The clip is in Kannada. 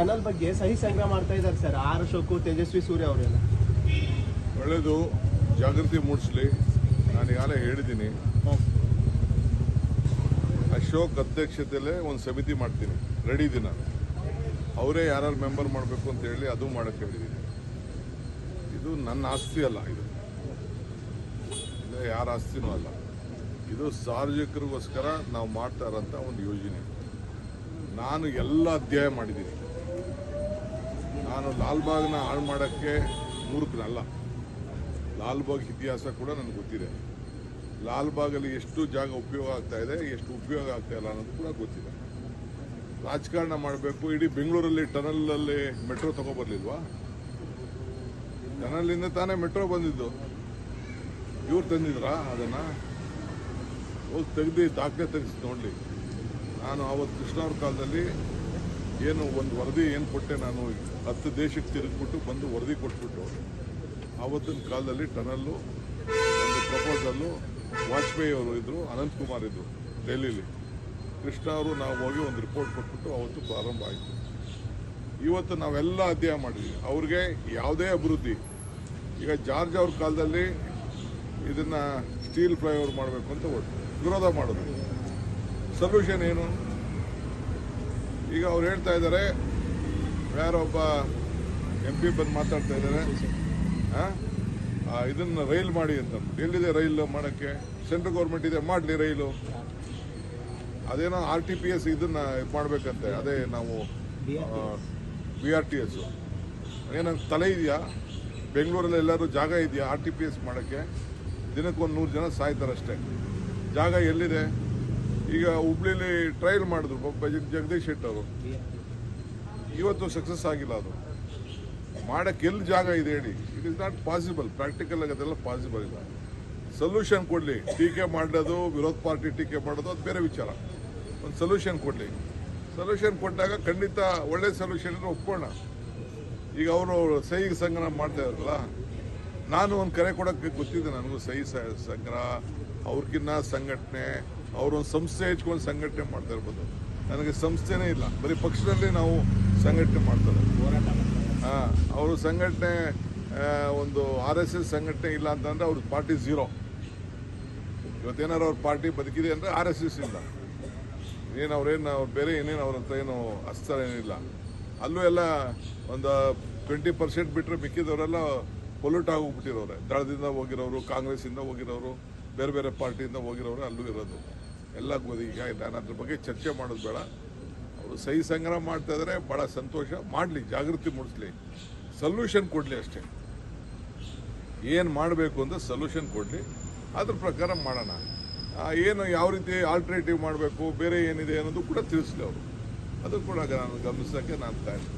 ಟನಲ್ ಬಗ್ಗೆ ಸಹಿ ಸಂಗ್ರಹ ಮಾಡ್ತಾ ಇದ್ದಾರೆ ಸರ್. ಆರ್ ಅಶೋಕ್, ತೇಜಸ್ವಿ ಸೂರ್ಯ ಅವರೆಲ್ಲ. ಒಳ್ಳೆಯದು ಜಾಗೃತಿ ಮೂಡಿಸ್ಲಿ. ನಾನು ಈಗಾಗಲೇ ಹೇಳಿದ್ದೀನಿ. ಅಶೋಕ್ ಅಧ್ಯಕ್ಷತೆಯಲ್ಲೇ ಒಂದು ಸಮಿತಿ ಮಾಡ್ತೀನಿ. ರೆಡಿ ಇದ್ದೀನಿ ನಾನು. ಅವರೇ ಯಾರು ಮೆಂಬರ್ ಮಾಡಬೇಕು ಅಂತ ಹೇಳಿ ಅದು ಮಾಡಕ್ಕೆ ಹೇಳಿದ್ದೀನಿ. ಇದು ನನ್ನ ಆಸ್ತಿ ಅಲ್ಲ ಇದು. ಇಲ್ಲ, ಯಾರ ಆಸ್ತಿನೂ ಅಲ್ಲ. ಇದು ಸಾರ್ವಜನಿಕರಿಗೋಸ್ಕರ ನಾವು ಮಾಡ್ತಾ ಇರೋಂಥ ಒಂದು ಯೋಜನೆ. ನಾನು ಎಲ್ಲ ಅಧ್ಯಾಯ ಮಾಡಿದ್ದೀನಿ. ನಾನು ಲಾಲ್ಬಾಗ್ನ ಹಾಳು ಮಾಡೋಕ್ಕೆ ಮೂರ್ಖನಲ್ಲ ಲಾಲ್ಬಾಗ್ ಇತಿಹಾಸ ಕೂಡ ನನಗೆ ಗೊತ್ತಿದೆ. ಲಾಲ್ಬಾಗಲ್ಲಿ ಎಷ್ಟು ಜಾಗ ಉಪಯೋಗ ಆಗ್ತಾ ಇದೆ, ಎಷ್ಟು ಉಪಯೋಗ ಆಗ್ತಾ ಇಲ್ಲ ಅನ್ನೋದು ಕೂಡ ಗೊತ್ತಿದೆ. ರಾಜಕಾರಣ ಮಾಡಬೇಕು, ಇಡೀ ಬೆಂಗಳೂರಲ್ಲಿ ಟನಲಲ್ಲಿ ಮೆಟ್ರೋ ತಗೊಬರ್ಲಿಲ್ವಾ? ಟನಲಿಂದ ತಾನೇ ಮೆಟ್ರೋ ಬಂದಿದ್ದು. ಇವ್ರು ತಂದಿದ್ರಾ ಅದನ್ನ? ಹೋಗಿ ತೆಗ್ದು ದಾಖಲೆ ತೆಗೆಸಿ ನೋಡಲಿ. ನಾನು ಅವತ್ತು ಕೃಷ್ಣವ್ರ ಕಾಲದಲ್ಲಿ ಏನು ಒಂದು ವರದಿ ಏನು ಕೊಟ್ಟೆ ನಾನು ಹತ್ತು ದೇಶಕ್ಕೆ ತಿರುಗಿಬಿಟ್ಟು ಬಂದು ವರದಿ ಕೊಟ್ಬಿಟ್ಟು, ಆವತ್ತಿನ ಕಾಲದಲ್ಲಿ ಟನಲ್ಲು, ಒಂದು ಪ್ರಪೋಸಲ್ಲು, ವಾಜಪೇಯಿ ಅವರು ಇದ್ದರು ಅನಂತ್ ಕುಮಾರ್ ಇದ್ರು ಡೆಲ್ಲಿಲಿ ಕೃಷ್ಣ ಅವರು ನಾವು ಹೋಗಿ ಒಂದು ರಿಪೋರ್ಟ್ ಕೊಟ್ಬಿಟ್ಟು ಅವತ್ತು ಪ್ರಾರಂಭ ಆಯಿತು. ಇವತ್ತು ನಾವೆಲ್ಲ ಅಧ್ಯಯನ ಮಾಡಿದ್ವಿ. ಅವ್ರಿಗೆ ಯಾವುದೇ ಅಭಿವೃದ್ಧಿ, ಈಗ ಜಾರ್ಜ್ ಅವ್ರ ಕಾಲದಲ್ಲಿ ಇದನ್ನು ಸ್ಟೀಲ್ ಫ್ಲೈಓವರ್ ಮಾಡಬೇಕು ಅಂತ ಒಟ್ಟು ವಿರೋಧ ಮಾಡಿದ್ರು. ಸೊಲ್ಯೂಷನ್ ಏನು? ಈಗ ಅವ್ರು ಹೇಳ್ತಾ ಇದ್ದಾರೆ ಯಾರೊಬ್ಬ ಎಂ ಪಿ ಬಂದು ಮಾತಾಡ್ತಾ ಇದ್ದಾರೆ. ಇದನ್ನ ರೈಲ್ ಮಾಡಿ ಅಂತ. ಎಲ್ಲಿದೆ ರೈಲು ಮಾಡೋಕ್ಕೆ? ಸೆಂಟ್ರಲ್ ಗೌರ್ಮೆಂಟ್ ಇದೆ, ಮಾಡಲಿ ರೈಲು. ಅದೇನೋ ಆರ್ ಟಿ ಪಿ ಎಸ್ ಇದನ್ನ ಇದು ಮಾಡ್ಬೇಕಂತೆ, ಅದೇ ನಾವು ಬಿ ಆರ್ ಟಿ ಎಸ್ ಏನಂತ, ತಲೆ ಇದೆಯಾ? ಬೆಂಗಳೂರಲ್ಲಿ ಎಲ್ಲರೂ ಜಾಗ ಇದೆಯಾ ಆರ್ ಟಿ ಪಿ ಎಸ್ ಮಾಡೋಕ್ಕೆ? ದಿನಕ್ಕೆ ಒಂದು ನೂರು ಜನ ಸಾಯ್ತಾರಷ್ಟೇ. ಜಾಗ ಎಲ್ಲಿದೆ? ಈಗ ಹುಬ್ಳಿಲಿ ಟ್ರಯಲ್ ಮಾಡಿದ್ರು ಜಗದೀಶ್ ಶೆಟ್ಟರ್ ಇವತ್ತು ಸಕ್ಸಸ್ ಆಗಿಲ್ಲ ಅದು. ಮಾಡಕ್ಕೆ ಎಲ್ಲಿ ಜಾಗ ಇದೆ ಹೇಳಿ. It is not possible practical ಆಗಿ ಅದೆಲ್ಲ ಪಾಸಿಬಲ್ ಇಲ್ಲ. ಸೊಲ್ಯೂಷನ್ ಕೊಡಲಿ. ಟೀಕೆ ಮಾಡೋದು ವಿರೋಧ ಪಾರ್ಟಿ ಟೀಕೆ ಮಾಡೋದು ಅದು ಬೇರೆ ವಿಚಾರ. ಒಂದು ಸೊಲ್ಯೂಷನ್ ಕೊಡಲಿ. ಸೊಲ್ಯೂಷನ್ ಕೊಟ್ಟಾಗ ಖಂಡಿತ ಒಳ್ಳೆ ಸೊಲ್ಯೂಷನ್ ಒಪ್ಕೋಣ. ಈಗ ಅವರು ಸಹಿ ಸಂಗ್ರಹ ಮಾಡ್ತಾ ಇದ್ರಲ್ಲ ನಾನು ಒಂದು ಕರೆ ಕೊಡೋಕ್ಕೆ ಗೊತ್ತಿದ್ದೆ ನನಗೂ ಸಹಿ ಸಂಗ್ರಹ ಅವ್ರಿಗಿನ್ನ ಸಂಘಟನೆ, ಅವರೊಂದು ಸಂಸ್ಥೆ ಹೆಚ್ಕೊಂಡು ಸಂಘಟನೆ ಮಾಡ್ತಾ ಇರ್ಬೋದು. ನನಗೆ ಸಂಸ್ಥೆನೇ ಇಲ್ಲ. ಬರೀ ಪಕ್ಷದಲ್ಲಿ ನಾವು ಸಂಘಟನೆ ಮಾಡ್ತಾರೆ ಹಾಂ, ಅವರು ಸಂಘಟನೆ ಒಂದು ಆರ್ ಎಸ್ ಎಸ್ ಸಂಘಟನೆ ಇಲ್ಲ ಅಂತಂದರೆ ಅವ್ರ ಪಾರ್ಟಿ ಝೀರೋ. ಇವತ್ತೇನಾರು ಅವ್ರ ಪಾರ್ಟಿ ಬದುಕಿದೆ ಅಂದರೆ ಆರ್ ಎಸ್ ಎಸ್ ಇಲ್ಲ. ಏನು ಅವ್ರೇನು ಅವ್ರು ಬೇರೆ ಏನೇನು ಅವ್ರ ಹತ್ರ ಏನು ಅಸ್ತ್ರ ಏನಿಲ್ಲ. ಅಲ್ಲೂ ಎಲ್ಲ ಒಂದು ಟ್ವೆಂಟಿ ಪರ್ಸೆಂಟ್ ಬಿಟ್ಟರೆ ಮಿಕ್ಕಿದವರೆಲ್ಲ ಪೊಲ್ಯೂಟ್ ಆಗೋಗ್ಬಿಟ್ಟಿರೋರೆ. ದಳದಿಂದ ಹೋಗಿರೋರು, ಕಾಂಗ್ರೆಸ್ಸಿಂದ ಹೋಗಿರೋರು, ಬೇರೆ ಬೇರೆ ಪಾರ್ಟಿಯಿಂದ ಹೋಗಿರೋರು ಅಲ್ಲೂ ಇರೋದು. ಎಲ್ಲ ಗೋಧಿ ಈಗ ನಾನು ಅದ್ರ ಬಗ್ಗೆ ಚರ್ಚೆ ಮಾಡೋದು ಬೇಡ. ಅವರು ಸಹಿ ಸಂಗ್ರಹ ಮಾಡ್ತಾ ಇದ್ದಾರೆ ಭಾಳ ಸಂತೋಷ. ಮಾಡಲಿ, ಜಾಗೃತಿ ಮೂಡಿಸ್ಲಿ. ಸೊಲ್ಯೂಷನ್ ಕೊಡಲಿ ಅಷ್ಟೇ. ಏನು ಮಾಡಬೇಕು ಅಂತ ಸೊಲ್ಯೂಷನ್ ಕೊಡಲಿ. ಅದ್ರ ಪ್ರಕಾರ ಮಾಡೋಣ. ಏನು ಯಾವ ರೀತಿ ಆಲ್ಟರ್ನೇಟಿವ್ ಮಾಡಬೇಕು, ಬೇರೆ ಏನಿದೆ ಅನ್ನೋದು ಕೂಡ ತಿಳಿಸ್ಲಿ ಅವರು. ಅದು ಕೂಡ ನಾನು ಗಮನಿಸೋಕ್ಕೆ ನಾನು ತಯಾರಿ